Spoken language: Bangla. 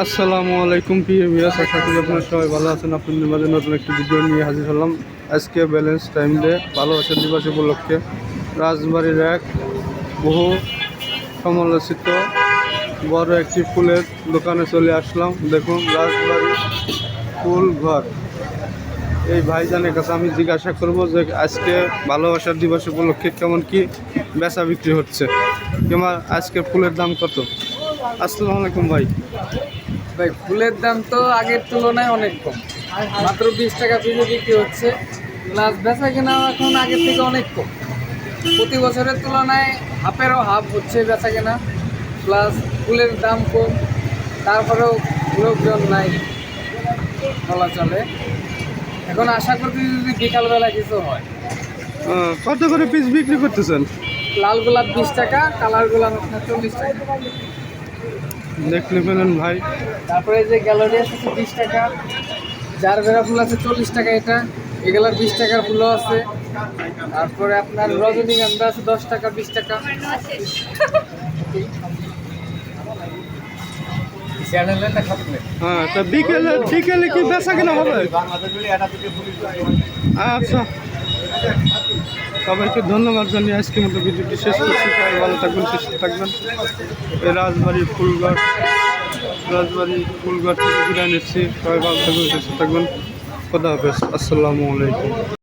আসসালামু আলাইকুম প্রিয় বিয়াস আশা করি আপনারা সবাই ভালো আছেন। আপনাদের মাঝে নতুন একটি ভিডিও নিয়ে হাজির হলাম। আজকে ব্যালেন্স টাইম ডে ভালোবাসার দিবস উপলক্ষে রাজবাড়ির এক বহু সমালোচিত বড় একটি ফুলের দোকানে চলে আসলাম। দেখুন রাজবাড়ি ফুল ঘর। এই ভাইজানের কাছে আমি জিজ্ঞাসা করব যে আজকে ভালোবাসার দিবস উপলক্ষে কেমন কি বেচা বিক্রি হচ্ছে? কেমন আজকে ফুলের দাম কত? আসসালামু আলাইকুম ভাই। ভাই ফুলের দাম তো আগের তুলনায় অনেক কম। মাত্র বিশ টাকা পিসে বিক্রি হচ্ছে প্লাস বেচা কেনা এখন আগের থেকে অনেক কম। প্রতি বছরের তুলনায় হাফেরও হাফ হচ্ছে বেচা কেনা প্লাস ফুলের দাম কম তারপরেও লোকজন নাই বলা চলে। এখন আশা করছি যদি বিকালবেলা কিছু হয়। কত করে পিস বিক্রি করতেছেন? লাল গোলাপ বিশ টাকা কালার গোলাপ চল্লিশ টাকা। দেখলে পেলেন ভাই। তারপরে যে গ্যালারি আছে বিশ টাকা। যার বেড়া ফুল আছে চল্লিশ টাকা এটা। এগুলার বিশ টাকার ফুলও আছে। তারপরে আপনার রজনীগন্ধা আছে দশ টাকা বিশ টাকা। হ্যাঁ তা বিকেলে বিকেলে কি বেচা কেনা হবে? আচ্ছা। সবাইকে ধন্যবাদ জানিয়ে আজকে মতো ভিডিওটি শেষ করছি। সবাই ভালো থাকবেন, সুস্থ থাকবেন। রাজবাড়ির রাজবাড়ি ফুলঘর রাজবাড়ি ফুলঘর থেকে বিদায় নিচ্ছি। সবাই ভালো থাকবেন, সুস্থ থাকবেন। খোদা হাফেজ। আসসালামু আলাইকুম।